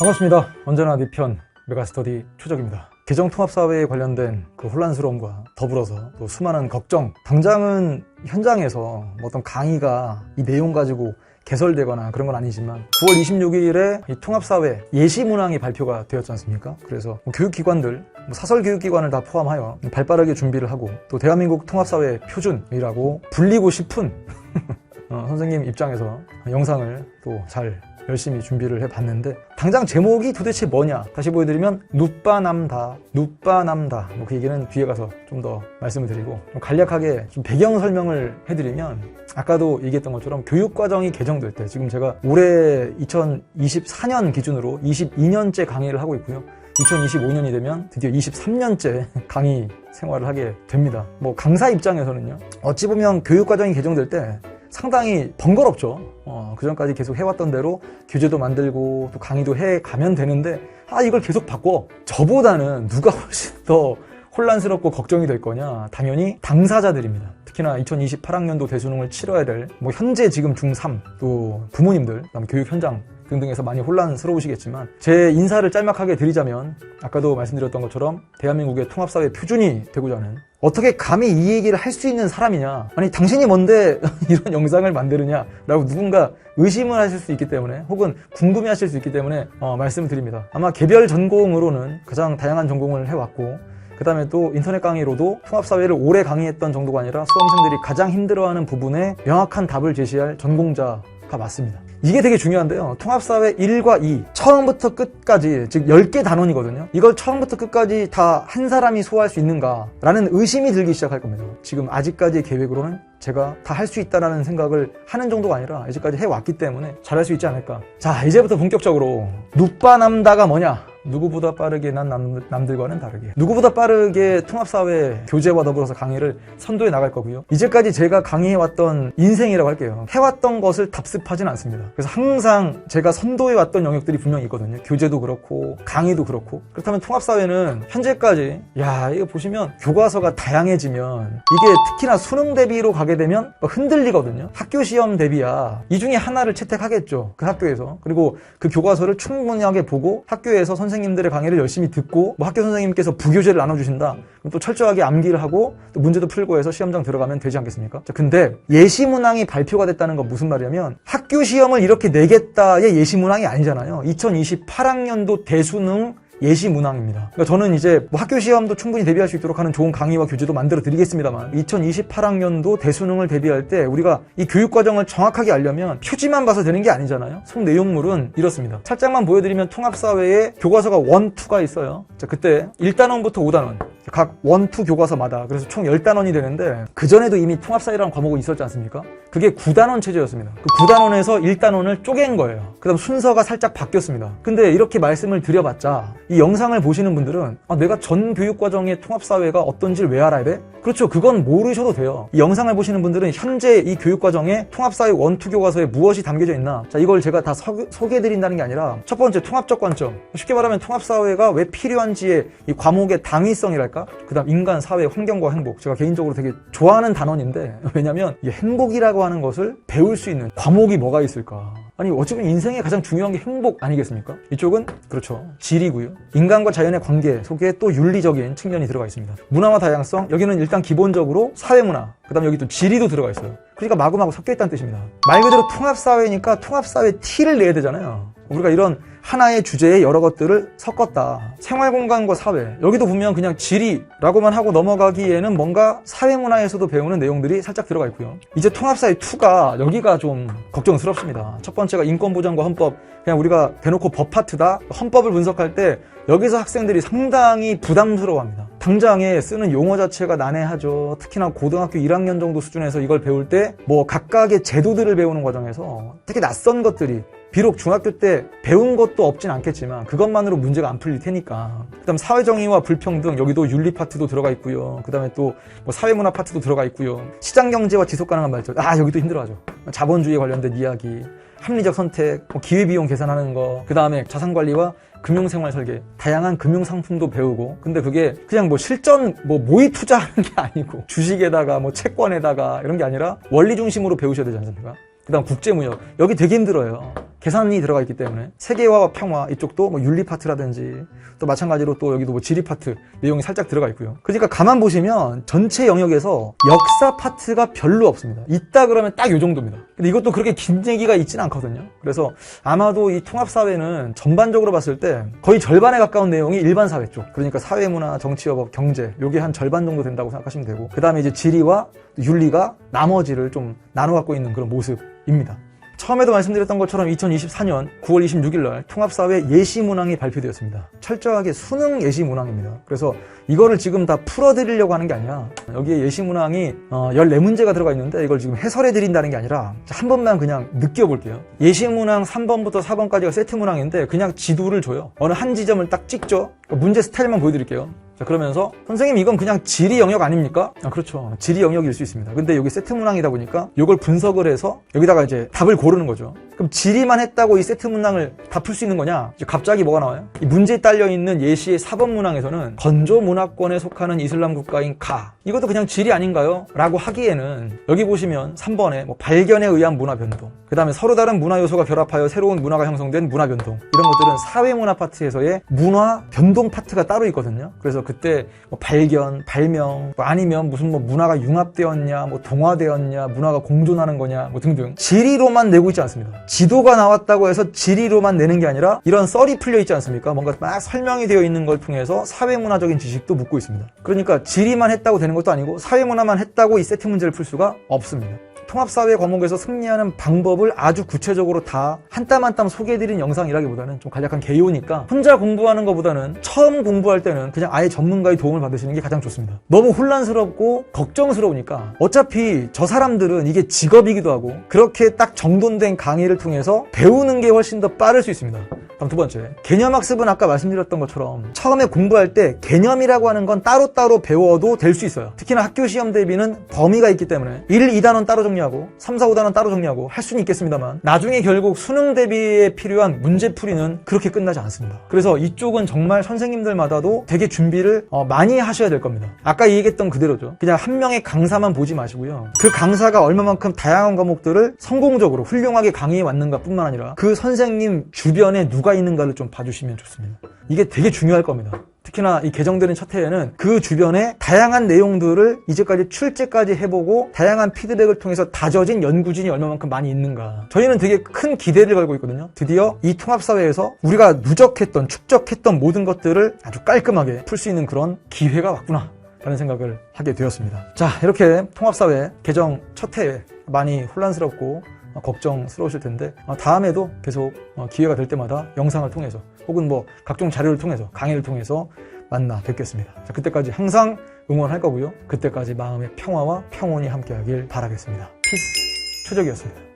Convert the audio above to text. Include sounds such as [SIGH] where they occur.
반갑습니다. 언제나 네편 메가스터디 초적입니다. 개정 통합사회에 관련된 그 혼란스러움과 더불어서 또 수많은 걱정. 당장은 현장에서 뭐 어떤 강의가 이 내용 가지고 개설되거나 그런 건 아니지만 9월 26일에 이 통합사회 예시문항이 발표가 되었지 않습니까? 그래서 뭐 교육기관들, 뭐 사설교육기관을 다 포함하여 발빠르게 준비를 하고 또 대한민국 통합사회 표준이라고 불리고 싶은 [LAUGHS] 어, 선생님 입장에서 영상을 또 잘 열심히 준비를 해봤는데 당장 제목이 도대체 뭐냐 다시 보여드리면 누빠남다 누빠남다 뭐 그 얘기는 뒤에 가서 좀 더 말씀을 드리고 좀 간략하게 좀 배경 설명을 해드리면 아까도 얘기했던 것처럼 교육과정이 개정될 때 지금 제가 올해 2024년 기준으로 22년째 강의를 하고 있고요 2025년이 되면 드디어 23년째 [LAUGHS] 강의 생활을 하게 됩니다. 뭐 강사 입장에서는요. 어찌 보면 교육과정이 개정될 때 상당히 번거롭죠. 어, 그 전까지 계속 해왔던 대로 교재도 만들고 또 강의도 해 가면 되는데 아 이걸 계속 바꿔. 저보다는 누가 훨씬 더 혼란스럽고 걱정이 될 거냐? 당연히 당사자들입니다. 특히나 2028학년도 대수능을 치러야 될 뭐 현재 지금 중3 또 부모님들, 그다음 교육 현장 등등에서 많이 혼란스러우시겠지만 제 인사를 짤막하게 드리자면 아까도 말씀드렸던 것처럼 대한민국의 통합사회 표준이 되고자 하는 어떻게 감히 이 얘기를 할 수 있는 사람이냐 아니 당신이 뭔데 [LAUGHS] 이런 영상을 만드느냐 라고 누군가 의심을 하실 수 있기 때문에 혹은 궁금해 하실 수 있기 때문에 어, 말씀을 드립니다 아마 개별 전공으로는 가장 다양한 전공을 해왔고 그 다음에 또 인터넷 강의로도 통합사회를 오래 강의했던 정도가 아니라 수험생들이 가장 힘들어하는 부분에 명확한 답을 제시할 전공자가 맞습니다. 이게 되게 중요한데요. 통합사회 1과 2, 처음부터 끝까지, 즉 10개 단원이거든요. 이걸 처음부터 끝까지 다 한 사람이 소화할 수 있는가? 라는 의심이 들기 시작할 겁니다. 지금 아직까지의 계획으로는 제가 다 할 수 있다라는 생각을 하는 정도가 아니라 이제까지 해왔기 때문에 잘할 수 있지 않을까. 자, 이제부터 본격적으로 누빠남다가 뭐냐? 누구보다 빠르게 난 남, 남들과는 다르게. 누구보다 빠르게 통합사회 교재와 더불어서 강의를 선도해 나갈 거고요. 이제까지 제가 강의해왔던 인생이라고 할게요. 해왔던 것을 답습하진 않습니다. 그래서 항상 제가 선도해왔던 영역들이 분명히 있거든요. 교재도 그렇고 강의도 그렇고. 그렇다면 통합사회는 현재까지 야 이거 보시면 교과서가 다양해지면 이게 특히나 수능 대비로 가게 되면 막 흔들리거든요. 학교 시험 대비야. 이 중에 하나를 채택하겠죠. 그 학교에서. 그리고 그 교과서를 충분하게 보고 학교에서 선 생님들의 강의를 열심히 듣고 뭐 학교 선생님께서 부교재를 나눠주신다. 그럼 또 철저하게 암기를 하고 또 문제도 풀고 해서 시험장 들어가면 되지 않겠습니까? 자, 근데 예시 문항이 발표가 됐다는 건 무슨 말이냐면 학교 시험을 이렇게 내겠다의 예시 문항이 아니잖아요. 2028학년도 대수능 예시 문항입니다. 그러니까 저는 이제 뭐 학교 시험도 충분히 대비할 수 있도록 하는 좋은 강의와 교재도 만들어 드리겠습니다만 2028학년도 대수능을 대비할 때 우리가 이 교육 과정을 정확하게 알려면 표지만 봐서 되는 게 아니잖아요. 속 내용물은 이렇습니다. 살짝만 보여드리면 통합사회에 교과서가 원, 투가 있어요. 자, 그때 1단원부터 5단원 각 원, 투 교과서마다 그래서 총 10단원이 되는데 그전에도 이미 통합사회라는 과목은 있었지 않습니까? 그게 9단원 체제였습니다. 그 9단원에서 1단원을 쪼갠 거예요. 그 다음 순서가 살짝 바뀌었습니다. 근데 이렇게 말씀을 드려봤자 이 영상을 보시는 분들은 아, 내가 전 교육과정의 통합사회가 어떤지를 왜 알아야 돼? 그렇죠. 그건 모르셔도 돼요. 이 영상을 보시는 분들은 현재 이 교육과정에 통합사회 원, 투 교과서에 무엇이 담겨져 있나. 자 이걸 제가 다 서- 소개해드린다는 게 아니라 첫 번째 통합적 관점. 쉽게 말하면 통합사회가 왜 필요한지의 이 과목의 당위성이랄까? 그 다음 인간, 사회, 환경과 행복. 제가 개인적으로 되게 좋아하는 단원인데 왜냐면 이 행복이라고 하는 것을 배울 수 있는 과목이 뭐가 있을까 아니 어쩌면 인생의 가장 중요한 게 행복 아니겠습니까? 이쪽은 그렇죠. 질이고요. 인간과 자연의 관계 속에 또 윤리적인 측면이 들어가 있습니다. 문화와 다양성 여기는 일단 기본적으로 사회문화 그 다음 여기 또 지리도 들어가 있어요. 그러니까 마구마구 섞여 있다는 뜻입니다. 말 그대로 통합사회니까 통합사회 T를 내야 되잖아요 우리가 이런 하나의 주제에 여러 것들을 섞었다. 생활 공간과 사회. 여기도 보면 그냥 지리라고만 하고 넘어가기에는 뭔가 사회 문화에서도 배우는 내용들이 살짝 들어가 있고요. 이제 통합사회 2가 여기가 좀 걱정스럽습니다. 첫 번째가 인권 보장과 헌법. 그냥 우리가 대놓고 법 파트다. 헌법을 분석할 때 여기서 학생들이 상당히 부담스러워합니다. 당장에 쓰는 용어 자체가 난해하죠. 특히나 고등학교 1학년 정도 수준에서 이걸 배울 때 뭐 각각의 제도들을 배우는 과정에서 특히 낯선 것들이 비록 중학교 때 배운 것도 없진 않겠지만 그것만으로 문제가 안 풀릴 테니까. 그다음 사회정의와 불평등 여기도 윤리 파트도 들어가 있고요. 그다음에 또 뭐 사회문화 파트도 들어가 있고요. 시장경제와 지속가능한 발전. 아 여기도 힘들어하죠. 자본주의에 관련된 이야기 합리적 선택 뭐 기회비용 계산하는 거 그다음에 자산관리와 금융생활 설계, 다양한 금융 상품도 배우고, 근데 그게 그냥 뭐 실전 뭐 모의 투자하는 게 아니고 주식에다가 뭐 채권에다가 이런 게 아니라 원리 중심으로 배우셔야 되지 않습니까? 그다음 국제무역 여기 되게 힘들어요. 계산이 들어가 있기 때문에 세계화와 평화 이쪽도 뭐 윤리 파트라든지 또 마찬가지로 또 여기도 뭐 지리 파트 내용이 살짝 들어가 있고요. 그러니까 가만 보시면 전체 영역에서 역사 파트가 별로 없습니다. 있다 그러면 딱요 정도입니다. 근데 이것도 그렇게 긴 얘기가 있지는 않거든요. 그래서 아마도 이 통합사회는 전반적으로 봤을 때 거의 절반에 가까운 내용이 일반 사회 쪽. 그러니까 사회문화, 정치여법, 경제 요게 한 절반 정도 된다고 생각하시면 되고 그 다음에 이제 지리와 윤리가 나머지를 좀 나눠 갖고 있는 그런 모습입니다. 처음에도 말씀드렸던 것처럼 2024년 9월 26일 날 통합사회 예시 문항이 발표되었습니다. 철저하게 수능 예시 문항입니다. 그래서 이거를 지금 다 풀어드리려고 하는 게 아니라 여기에 예시 문항이 어, 14문제가 들어가 있는데 이걸 지금 해설해드린다는 게 아니라 한 번만 그냥 느껴볼게요. 예시 문항 3번부터 4번까지가 세트 문항인데 그냥 지도를 줘요. 어느 한 지점을 딱 찍죠. 문제 스타일만 보여드릴게요. 자, 그러면서 선생님 이건 그냥 지리 영역 아닙니까? 아, 그렇죠. 지리 영역일 수 있습니다. 근데 여기 세트 문항이다 보니까 이걸 분석을 해서 여기다가 이제 답을 고르는 거죠. 그럼 지리만 했다고 이 세트 문항을 다 풀 수 있는 거냐? 갑자기 뭐가 나와요? 이 문제에 딸려 있는 예시의 4번 문항에서는 건조 문화권에 속하는 이슬람 국가인 가 이것도 그냥 지리 아닌가요? 라고 하기에는 여기 보시면 3번에 뭐 발견에 의한 문화 변동 그 다음에 서로 다른 문화 요소가 결합하여 새로운 문화가 형성된 문화 변동 이런 것들은 사회 문화 파트에서의 문화 변동 파트가 따로 있거든요. 그래서 그때 뭐 발견, 발명, 뭐 아니면 무슨 뭐 문화가 융합되었냐, 뭐 동화되었냐, 문화가 공존하는 거냐, 뭐 등등 지리로만 내고 있지 않습니다. 지도가 나왔다고 해서 지리로만 내는 게 아니라 이런 썰이 풀려 있지 않습니까? 뭔가 막 설명이 되어 있는 걸 통해서 사회 문화적인 지식도 묻고 있습니다. 그러니까 지리만 했다고 되는 것도 아니고 사회 문화만 했다고 이 세트 문제를 풀 수가 없습니다. 통합사회 과목에서 승리하는 방법을 아주 구체적으로 다 한 땀 한 땀 소개해드린 영상이라기보다는 좀 간략한 개요니까 혼자 공부하는 것보다는 처음 공부할 때는 그냥 아예 전문가의 도움을 받으시는 게 가장 좋습니다. 너무 혼란스럽고 걱정스러우니까 어차피 저 사람들은 이게 직업이기도 하고 그렇게 딱 정돈된 강의를 통해서 배우는 게 훨씬 더 빠를 수 있습니다. 다음 두 번째, 개념 학습은 아까 말씀드렸던 것처럼 처음에 공부할 때 개념이라고 하는 건 따로따로 배워도 될 수 있어요. 특히나 학교 시험 대비는 범위가 있기 때문에 1, 2단원 따로 정리하고 3, 4, 5단원 따로 정리하고 할 수는 있겠습니다만 나중에 결국 수능 대비에 필요한 문제풀이는 그렇게 끝나지 않습니다. 그래서 이쪽은 정말 선생님들마다도 되게 준비를 어, 많이 하셔야 될 겁니다. 아까 얘기했던 그대로죠. 그냥 한 명의 강사만 보지 마시고요. 그 강사가 얼마만큼 다양한 과목들을 성공적으로 훌륭하게 강의해 왔는가 뿐만 아니라 그 선생님 주변에 누가 있는가를 좀 봐주시면 좋습니다. 이게 되게 중요할 겁니다. 특히나 이 개정되는 첫 해에는 그 주변에 다양한 내용들을 이제까지 출제까지 해보고 다양한 피드백을 통해서 다져진 연구진이 얼마만큼 많이 있는가. 저희는 되게 큰 기대를 걸고 있거든요. 드디어 이 통합사회에서 우리가 누적했던, 축적했던 모든 것들을 아주 깔끔하게 풀 수 있는 그런 기회가 왔구나. 라는 생각을 하게 되었습니다. 자, 이렇게 통합사회 개정 첫 해에 많이 혼란스럽고 어, 걱정스러우실 텐데 어, 다음에도 계속 어, 기회가 될 때마다 영상을 통해서 혹은 뭐 각종 자료를 통해서 강의를 통해서 만나 뵙겠습니다. 자, 그때까지 항상 응원할 거고요. 그때까지 마음의 평화와 평온이 함께하길 바라겠습니다. 피스 최적이었습니다.